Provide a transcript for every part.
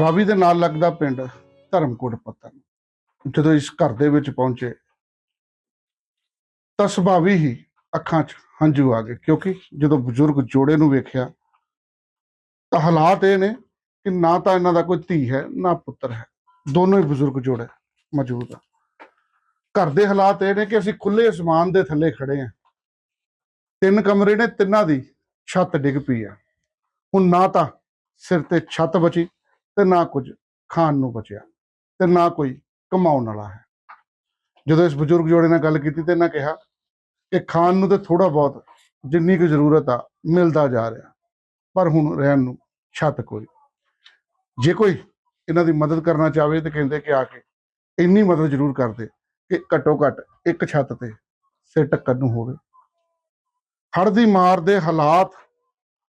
ਰਾਵੀ ਦੇ ਨਾਲ ਲੱਗਦਾ ਪਿੰਡ ਧਰਮਕੋਟ ਪੱਤਨ ਜਦੋਂ ਇਸ ਘਰ ਦੇ ਵਿੱਚ ਪਹੁੰਚੇ, ਤਾਂ ਸੁਭਾਵੀ ਹੀ ਅੱਖਾਂ 'ਚ ਹੰਝੂ ਆ ਗਏ, ਕਿਉਂਕਿ ਜਦੋਂ ਬਜ਼ੁਰਗ ਜੋੜੇ ਨੂੰ ਵੇਖਿਆ, ਤਾਂ ਹਾਲਾਤ ਇਹ ਨੇ ਕਿ ਨਾ ਤਾਂ ਇਹਨਾਂ ਦਾ ਕੋਈ ਧੀ ਹੈ, ਨਾ ਪੁੱਤਰ ਹੈ। ਦੋਨੋਂ ਹੀ ਬਜ਼ੁਰਗ ਜੋੜੇ ਮੌਜੂਦ ਆ। ਘਰ ਦੇ ਹਾਲਾਤ ਇਹ ਨੇ ਕਿ ਅਸੀਂ ਖੁੱਲੇ ਅਸਮਾਨ ਦੇ ਥੱਲੇ ਖੜੇ ਹਾਂ। ਤਿੰਨ ਕਮਰੇ ਨੇ, ਤਿੰਨਾਂ ਦੀ ਛੱਤ ਡਿੱਗ ਪਈ ਆ। ਹੁਣ ਨਾ ਤਾਂ ਸਿਰ ਤੇ ਛੱਤ ਬਚੀ ਤੇ ਨਾ ਕੁਝ ਖਾਣ ਨੂੰ ਬਚਿਆ ਤੇ ਨਾ ਕੋਈ ਕਮਾਉਣ ਵਾਲਾ ਹੈ। ਜਦੋਂ ਇਸ ਬਜ਼ੁਰਗ ਜੋੜੇ ਨਾਲ ਗੱਲ ਕੀਤੀ ਤੇ ਇਹਨਾਂ ਕਿਹਾ ਕਿ ਖਾਣ ਨੂੰ ਤੇ ਥੋੜਾ ਬਹੁਤ ਜਿੰਨੀ ਕੁ ਜ਼ਰੂਰਤ ਆ, ਮਿਲਦਾ ਜਾ ਰਿਹਾ, ਪਰ ਹੁਣ ਰਹਿਣ ਨੂੰ ਛੱਤ ਕੋਈ। ਜੇ ਕੋਈ ਇਹਨਾਂ ਦੀ ਮਦਦ ਕਰਨਾ ਚਾਹਵੇ ਤੇ ਕਹਿੰਦੇ ਕਿ ਆ ਕੇ ਇੰਨੀ ਮਦਦ ਜ਼ਰੂਰ ਕਰਦੇ ਕਿ ਘੱਟੋ ਘੱਟ ਇੱਕ ਛੱਤ ਤੇ ਸਿਰ ਟੱਕਣ ਨੂੰ ਹੋਵੇ। ਹੜ ਦੀ ਮਾਰ ਦੇ ਹਾਲਾਤ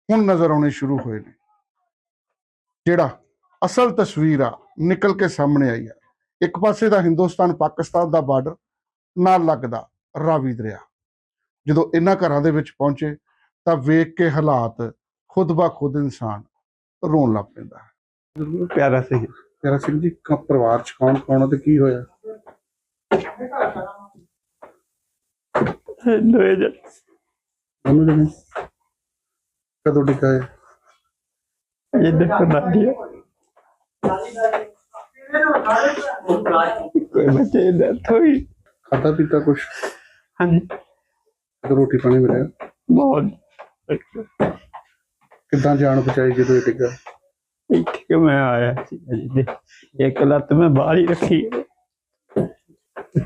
ਹੁਣ ਨਜ਼ਰ ਆਉਣੇ ਸ਼ੁਰੂ ਹੋਏ ਨੇ, ਜਿਹੜਾ ਅਸਲ ਤਸਵੀਰ ਆ ਨਿਕਲ ਕੇ ਸਾਹਮਣੇ ਆਈ ਆ। ਇੱਕ ਪਾਸੇ ਦਾ ਹਿੰਦੁਸਤਾਨ ਪਾਕਿਸਤਾਨ ਦਾ ਬਾਰਡਰ ਨਾਲ ਲੱਗਦਾ ਰਾਵੀ ਦਰਿਆ। ਜਦੋਂ ਇਹਨਾਂ ਘਰਾਂ ਦੇ ਵਿੱਚ ਪਹੁੰਚੇ ਤਾਂ ਵੇਖ ਕੇ ਹਾਲਾਤ ਖੁਦ ਬਾ ਖੁਦ ਇਨਸਾਨ ਰੋਣ ਲੱਗ ਪੈਂਦਾ ਹੈ। ਪਿਆਰਾ ਸੀ ਤੇਰਾ ਸਿੰਘ ਜੀ ਕ- ਪਰਿਵਾਰ ਚ ਕੌਣ ਕੌਣ ਤੇ ਕੀ ਹੋਇਆ? ਉਹਨੂੰ ਕਦੋਂ ਡਿਕਾਏ ਇਹ? ਦੇਖੋ ਨਾਦੀ ਕੋਈ ਬੱਚੇ ਦਾ ਥੋਈ ਖਾਦਾ ਪੀਤਾ ਕੁਛ? ਹਾਂਜੀ। ਤੇ ਰੋਟੀ ਪਾਣੀ ਮਿਲਿਆ। ਬਹੁਤ। ਕਿੱਦਾਂ ਜਾਨ ਬਚਾਈ ਜਦੋਂ ਇਹ ਡਿੱਗਾ? ਇੱਥੇ ਕਿ ਮੈਂ ਆਇਆ ਸੀ ਇੱਕ ਲੱਤ ਮੈਂ ਬਾਹਰ ਹੀ ਰੱਖੀ।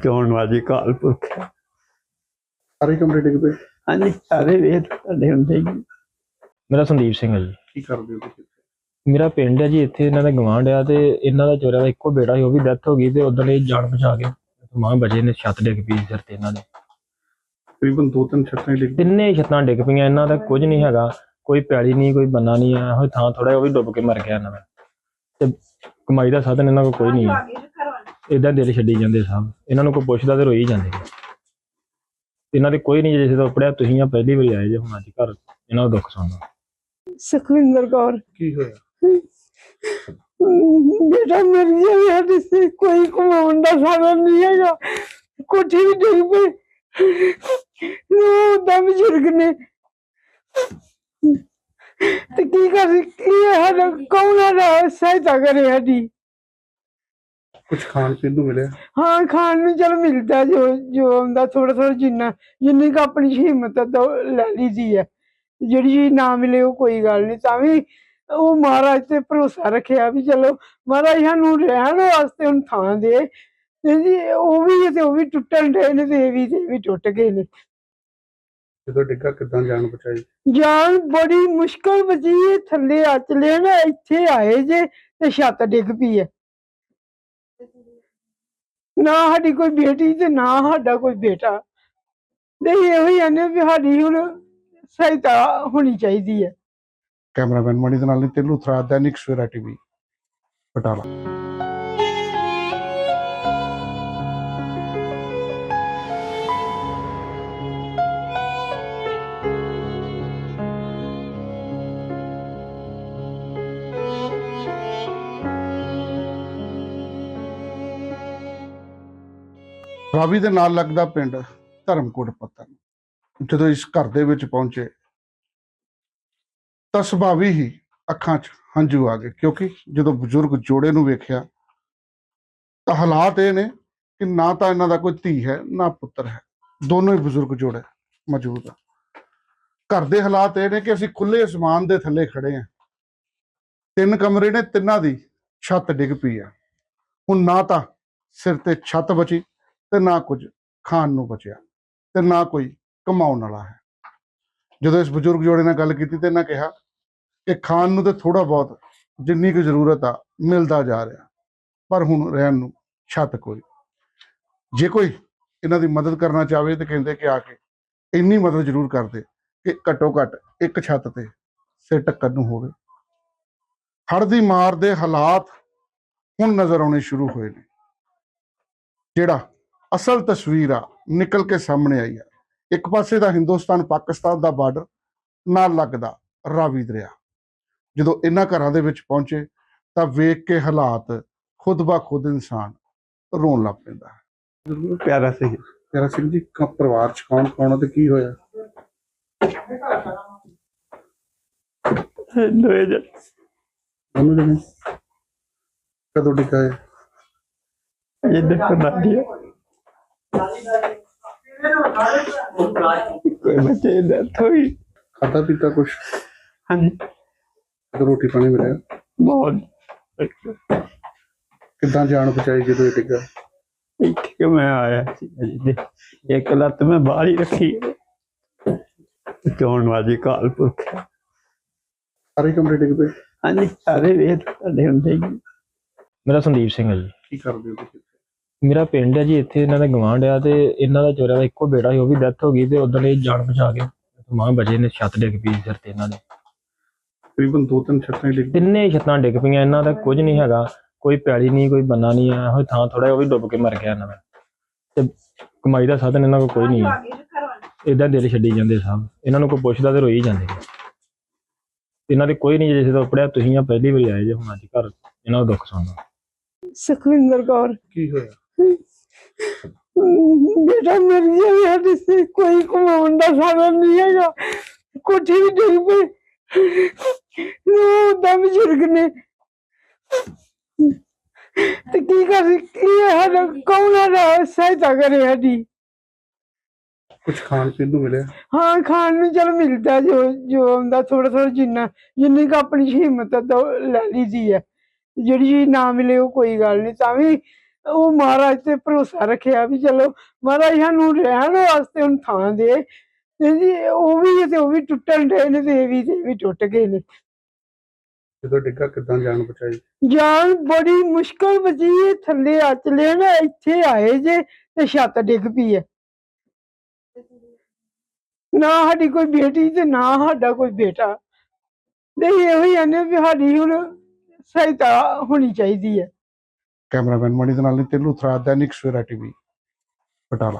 ਕੌਣ ਵਾਜੀ ਕਾਲ ਪੁਰਖ। ਸਾਰੇ ਕਮਰੇ ਡਿੱਗ ਪਏ? ਹਾਂਜੀ ਸਾਰੇ ਵੇਦ ਤੁਹਾਡੇ ਹੁੰਦੇ ਹੀ। ਮੇਰਾ ਸੰਦੀਪ ਸਿੰਘ ਹੈ ਜੀ। ਕੀ ਕਰਦੇ ਹੋ ਤੁਸੀਂ? ਮੇਰਾ ਪਿੰਡ ਹੈ ਜੀ ਇੱਥੇ ਇਹਨਾਂ ਦਾ ਗਵਾਂਢ ਆ ਤੇ ਇਹਨਾਂ ਦਾ ਚੋਰਿਆਂ ਦਾ ਇੱਕੋ ਬੇੜਾ ਸੀ ਉਹ ਵੀ ਡੈਥ ਹੋ ਗਈ ਤੇ ਉਦੋਂ ਇਹ ਜਾਨ ਬਚਾ ਕੇ ਮਾਂ ਬਚੇ ਨੇ ਛੱਤ ਡਿੱਗ ਪਈ ਸਿਰ ਤੇ ਇਹਨਾਂ ਦੇ। ਤਕਰੀਬਨ ਦੋ ਤਿੰਨ ਛੱਤਾਂ ਹੀ ਡਿੱਗ ਤਿੰਨੇ ਛੱਤਾਂ ਡਿੱਗ ਪਈਆਂ ਇਹਨਾਂ ਦਾ ਕੁਝ ਨਹੀਂ ਹੈਗਾ ਕੋਈ ਪੈਲੀ ਨਹੀਂ ਕੋਈ ਬੰਨਾ ਨਹੀਂ ਆ ਉਹ ਥਾਂ ਥੋੜਾ ਉਹ ਵੀ ਡੁੱਬ ਕੇ ਮਰ ਗਿਆ ਇਹਨਾਂ ਦਾ। ਤੇ ਕਮਾਈ ਦਾ ਸਾਧਨ ਇਹਨਾਂ ਕੋਲ ਕੋਈ ਨਹੀਂ ਹੈ। ਇਦਾਂ ਦਿਲ ਛੱਡੀ ਜਾਂਦੇ ਸਭ ਇਹਨਾਂ ਨੂੰ ਕੋਈ ਪੁੱਛਦਾ ਤੇ ਰੋਈ ਜਾਂਦੇ। ਇਹਨਾਂ ਦੇ ਕੋਈ ਨਹੀਂ ਜਿਸੇ ਤੋਂ ਪੜਿਆ ਤੁਸੀਂ ਆ ਪਹਿਲੀ ਵਾਰੀ ਆਏ ਜੇ ਹੁਣ ਅੱਜ ਘਰ ਇਹਨਾਂ ਦਾ ਦੁੱਖ ਸੁਣਨਾ। ਸੁਖਵਿੰਦਰ ਕੌਰ। ਕੀ ਹੋਇਆ? ਬੇਟਾ ਮਰ ਗਿਆ ਸਾਡੇ ਸੇ ਕੋਈ ਕਮਾਉਣ ਦਾ ਸਾਧਨ ਨਹੀਂ ਹੈਗਾ। ਕੋਠੀ ਵੀ ਡਿੱਗ ਪਈ ਉਹ ਦਾ ਬਜ਼ੁਰਗ ਨੇ। ਤੇ ਕੀ ਕਰ ਕੀ ਹੈ ਕੌਣ ਹੈ ਸਹਾਇਤਾ ਕਰੇ ਸਾਡੀ। ਕੁਝ ਖਾਣ ਪੀਣ ਨੂੰ ਮਿਲਿਆ? ਹਾਂ ਖਾਣ ਨੂੰ ਚਲ ਮਿਲਦਾ ਜੋ ਜੋ ਆਉਂਦਾ ਥੋੜਾ ਥੋੜਾ ਜਿੰਨਾ ਜਿੰਨੀ ਕੁ ਆਪਣੀ ਹਿੰਮਤ ਤਾਂ ਲੈ ਲਈਦੀ ਹੈ। ਜਿਹੜੀ ਚੀਜ਼ ਨਾ ਮਿਲੇ ਉਹ ਕੋਈ ਗੱਲ ਨਹੀਂ। ਤਾਂ ਵੀ ਉਹ ਮਹਾਰਾਜ ਤੇ ਭਰੋਸਾ ਰੱਖਿਆ ਵੀ ਚਲੋ ਮਹਾਰਾਜ ਸਾਨੂੰ ਰਹਿਣ ਵਾਸਤੇ ਹੁਣ ਥਾਂ ਦੇ। ਤੇ ਜੀ ਉਹ ਵੀ ਤੇ ਉਹ ਵੀ ਟੁੱਟਣ ਡੇ ਨੇ ਤੇ ਇਹ ਵੀ ਤੇ ਇਹ ਵੀ ਟੁੱਟ ਗਏ ਨੇ। ਜਦੋਂ ਡਿੱਗਾ ਕਿੱਦਾਂ ਜਾਨ ਬਚਾਈ? ਜਾਨ ਬੜੀ ਮੁਸ਼ਕਲ ਬਚੀ ਹੈ, ਥੱਲੇ ਆ ਚਲੇ ਨਾ ਇੱਥੇ ਆਏ ਜੇ ਤੇ ਛੱਤ ਡਿੱਗ ਪਈ ਹੈ ਨਾ ਸਾਡੀ ਕੋਈ ਬੇਟੀ ਤੇ ਨਾ ਸਾਡਾ ਕੋਈ ਬੇਟਾ। ਤੇ ਇਹੋ ਹੀ ਆਨੇ ਵੀ ਸਾਡੀ ਹੁਣ ਸਹਾਇਤਾ ਹੋਣੀ ਚਾਹੀਦੀ ਹੈ ਕੈਮਰਾਮੈਨ ਮਣੀ ਦੇ ਨਾਲ ਨੇ ਤੇਲੂ ਦੈਨਿਕ ਸਵੇਰਾ ਟੀਵੀ, ਪਟਾਲਾ। ਰਾਵੀ ਦੇ ਨਾਲ ਲੱਗਦਾ ਪਿੰਡ ਧਰਮਕੋਟ ਪੱਤਨ ਜਦੋਂ ਇਸ ਘਰ ਦੇ ਵਿੱਚ ਪਹੁੰਚੇ ਤਾਂ ਸੁਭਾਵੀ ਹੀ ਅੱਖਾਂ 'ਚ ਹੰਝੂ ਆ ਗਏ, ਕਿਉਂਕਿ ਜਦੋਂ ਬਜ਼ੁਰਗ ਜੋੜੇ ਨੂੰ ਵੇਖਿਆ, ਤਾਂ ਹਾਲਾਤ ਇਹ ਨੇ ਕਿ ਨਾ ਤਾਂ ਇਹਨਾਂ ਦਾ ਕੋਈ ਧੀ ਹੈ, ਨਾ ਪੁੱਤਰ ਹੈ, ਦੋਨੋਂ ਹੀ ਬਜ਼ੁਰਗ ਜੋੜੇ ਮੌਜੂਦ ਆ। ਘਰ ਦੇ ਹਾਲਾਤ ਇਹ ਨੇ ਕਿ ਅਸੀਂ ਖੁੱਲੇ ਅਸਮਾਨ ਦੇ ਥੱਲੇ ਖੜੇ ਹਾਂ। ਤਿੰਨ ਕਮਰੇ ਨੇ, ਤਿੰਨਾਂ ਦੀ ਛੱਤ ਡਿੱਗ ਪਈ ਆ। ਹੁਣ ਨਾ ਤਾਂ ਸਿਰ ਤੇ ਛੱਤ ਬਚੀ ਤੇ ਨਾ ਕੁਝ ਖਾਣ ਨੂੰ ਬਚਿਆ ਤੇ ਨਾ ਕੋਈ ਕਮਾਉਣ ਵਾਲਾ ਹੈ। ਜਦੋਂ ਇਸ ਬਜ਼ੁਰਗ ਜੋੜੇ ਨਾਲ ਗੱਲ ਕੀਤੀ ਤੇ ਇਹਨਾਂ ਕਿਹਾ ਕਿ ਖਾਣ ਨੂੰ ਤੇ ਥੋੜਾ ਬਹੁਤ ਜਿੰਨੀ ਕੁ ਜ਼ਰੂਰਤ ਆ, ਮਿਲਦਾ ਜਾ ਰਿਹਾ। ਪਰ ਹੁਣ ਰਹਿਣ ਨੂੰ ਛੱਤ ਕੋਈ। ਜੇ ਕੋਈ ਇਹਨਾਂ ਦੀ ਮਦਦ ਕਰਨਾ ਚਾਹਵੇ ਤੇ ਕਹਿੰਦੇ ਕਿ ਆ ਕੇ ਇੰਨੀ ਮਦਦ ਜ਼ਰੂਰ ਕਰਦੇ ਕਿ ਘੱਟੋ ਘੱਟ ਇੱਕ ਛੱਤ ਤੇ ਸਿਰ ਟੱਕਰ ਨੂੰ ਹੋਵੇ। ਹੜ ਦੀ ਮਾਰ ਦੇ ਹਾਲਾਤ ਹੁਣ ਨਜ਼ਰ ਆਉਣੇ ਸ਼ੁਰੂ ਹੋਏ ਨੇ। ਜਿਹੜਾ ਅਸਲ ਤਸਵੀਰ ਆ, ਨਿਕਲ ਕੇ ਸਾਹਮਣੇ ਆਈ ਆ। ਇੱਕ ਪਾਸੇ ਦਾ ਹਿੰਦੁਸਤਾਨ ਪਾਕਿਸਤਾਨ ਦਾ ਬਾਰਡਰ ਨਾਲ ਲੱਗਦਾ ਰਾਵੀ ਦਰਿਆ। ਜਦੋਂ ਇਹਨਾਂ ਘਰਾਂ ਦੇ ਵਿੱਚ ਪਹੁੰਚੇ ਤਾਂ ਵੇਖ ਕੇ ਹਾਲਾਤ ਖੁਦ ਬਾ ਖੁਦ ਇਨਸਾਨ ਰੋਣ ਲੱਗ ਪੈਂਦਾ ਹੈ। ਪਿਆਰਾ ਸੀ ਤੇਰਾ ਸਿੰਘ ਜੀ ਕ- ਪਰਿਵਾਰ ਚ ਕੌਣ ਕੌਣ ਤੇ ਕੀ ਹੋਇਆ? ਦੋਏ ਜਣ। ਉਹਨੂੰ ਜਣੇ? ਕਦੋਂ ਹੈ ਇਹ? ਦੇਖੋ ਨਾਦੀ ਕੋਈ ਬੱਚੇ ਦਾ ਥੋਈ ਖਾਦਾ ਪੀਤਾ ਕੁਛ? ਹਾਂਜੀ। ਰੋਟੀ ਪਾਣੀ ਮਿਲਿਆ। ਬਹੁਤ। ਕਿੱਦਾਂ ਜਾਨ ਬਚਾਈ ਜਦੋਂ ਇਹ ਡਿੱਗਾ? ਇੱਥੇ ਕਿ ਮੈਂ ਆਇਆ ਸੀ ਅਜੇ ਦੇ ਇੱਕ ਲੱਤ ਮੈਂ ਬਾਹਰ ਹੀ ਰੱਖੀ ਹੈ ਚੋਣ ਵਾਜੀ ਕਾਲ ਪੁਰਖ ਸਾਰੇ ਕਮਰੇ ਡਿੱਗ ਪਏ? ਹਾਂਜੀ ਸਾਰੇ ਵੇਦ ਤੁਹਾਡੇ ਹੁੰਦੇ ਹੀ। ਮੇਰਾ ਸੰਦੀਪ ਸਿੰਘ ਹੈ ਜੀ। ਕੀ ਕਰਦੇ ਹੋ ਤੁਸੀਂ ਮੇਰਾ ਪਿੰਡ ਹੈ ਜੀ ਇੱਥੇ ਇਹਨਾਂ ਦਾ ਗਵਾਂਢ ਆ ਤੇ ਇਹਨਾਂ ਦਾ ਚੋਰਿਆਂ ਦਾ ਇੱਕੋ ਬੇਟਾ ਸੀ ਉਹ ਵੀ ਡੈਥ ਹੋ ਗਈ ਤੇ ਉਦੋਂ ਇਹ ਜਾਨ ਬਚਾ ਕੇ। ਮਾਂ ਬਚੇ ਨੇ ਛੱਤ ਡਿੱਗ ਪਈ ਸਿਰ ਤੇ ਇਹਨਾਂ ਦੇ। ਤਕਰੀਬਨ ਦੋ ਤਿੰਨ ਛੱਤਾਂ ਹੀ ਡਿੱਗ ਪਈਆਂ। ਤਿੰਨੇ ਹੀ ਛੱਤਾਂ ਡਿੱਗ ਪਈਆਂ ਇਹਨਾਂ ਦਾ ਕੁਝ ਨਹੀਂ ਹੈਗਾ ਕੋਈ ਪੈਲੀ ਨਹੀਂ ਕੋਈ ਬੰਨਾ ਨਹੀਂ ਆ ਇਹੋ ਥਾਂ ਥੋੜਾ ਉਹ ਵੀ ਡੁੱਬ ਕੇ ਮਰ ਗਿਆ ਇਹਨਾਂ ਦਾ। ਤੇ ਕਮਾਈ ਦਾ ਸਾਧਨ ਇਹਨਾਂ ਕੋਲ ਕੋਈ ਨਹੀਂ ਹੈ। ਇਦਾਂ ਦਿਲ ਛੱਡੀ ਜਾਂਦੇ ਸਭ ਇਹਨਾਂ ਨੂੰ ਕੋਈ ਪੁੱਛਦਾ ਤੇ ਰੋਈ ਜਾਂਦੇ। ਇਹਨਾਂ ਦੇ ਕੋਈ ਨਹੀਂ ਜਿਸੇ ਤੋਂ ਪੜਿਆ ਤੁਸੀਂ ਆ ਪਹਿਲੀ ਵਾਰੀ ਆਏ ਜੇ ਹੁਣ ਅੱਜ ਘਰ ਇਹਨਾਂ ਦਾ ਦੁੱਖ ਸੁਣਨਾ। ਸੁਖਵਿੰਦਰ ਕੌਰ। ਕੀ ਹੋਇਆ? ਬੇਟਾ ਮਰ ਗਿਆ ਸਾਡੇ ਸੇ ਕੋਈ ਕਮਾਉਣ ਦਾ ਸਾਧਨ ਨਹੀਂ ਹੈਗਾ ਕੋਠੀ ਵੀ ਡਿੱਗ ਪਈ ਉਹ ਦਾ ਬਜ਼ੁਰਗ ਨੇ। ਤੇ ਕੀ ਕਰ? ਕੀ ਹੈ ਕੌਣ ਹੈ ਸਹਾਇਤਾ ਕਰੇ ਸਾਡੀ। ਕੁਝ ਖਾਣ ਪੀਣ ਨੂੰ ਮਿਲਿਆ? ਹਾਂ ਖਾਣ ਨੂੰ ਚਲ ਮਿਲਦਾ ਜੋ ਜੋ ਆਉਂਦਾ ਥੋੜਾ ਥੋੜਾ ਜਿੰਨਾ ਜਿੰਨੀ ਕੁ ਆਪਣੀ ਹਿੰਮਤ ਤਾਂ ਲੈ ਲਈਦੀ ਹੈ। ਜਿਹੜੀ ਚੀਜ਼ ਨਾ ਮਿਲੇ ਉਹ ਕੋਈ ਗੱਲ ਨਹੀਂ। ਤਾਂ ਵੀ ਉਹ ਮਹਾਰਾਜ ਤੇ ਭਰੋਸਾ ਰੱਖਿਆ ਵੀ ਚਲੋ ਮਹਾਰਾਜ ਸਾਨੂੰ ਰਹਿਣ ਵਾਸਤੇ ਹੁਣ ਥਾਂ ਦੇ। ਜੀ ਉਹ ਵੀ ਤੇ ਉਹ ਵੀ ਟੁੱਟਣ ਦੇ ਨੇ ਤੇ ਇਹ ਵੀ ਤੇ ਇਹ ਵੀ ਟੁੱਟ ਗਏ ਨੇ। ਜਦੋਂ ਡਿੱਗਾ ਕਿੱਦਾਂ ਜਾਨ ਬਚਾਈ? ਜਾਨ ਬੜੀ ਮੁਸ਼ਕਲ ਬਚੀ ਹੈ ਥੱਲੇ ਆ ਚਲੇ ਨਾ ਇੱਥੇ ਆਏ ਜੇ ਤੇ ਛੱਤ ਡਿੱਗ ਪਈ ਹੈ ਨਾ ਸਾਡੀ ਕੋਈ ਬੇਟੀ ਤੇ ਨਾ ਸਾਡਾ ਕੋਈ ਬੇਟਾ। ਤੇ ਇਹੋ ਹੀ ਆਨੇ ਵੀ ਸਾਡੀ ਹੁਣ ਸਹਾਇਤਾ ਹੋਣੀ ਚਾਹੀਦੀ ਹੈ ਕੈਮਰਾਮੈਨ ਮਣੀ ਦੇ ਨਾਲ ਨਹੀਂ ਤੇਲੂ ਥਰਾ ਦੈਨਿਕ ਸਵੇਰਾ ਟੀਵੀ ਬਟਾਲਾ।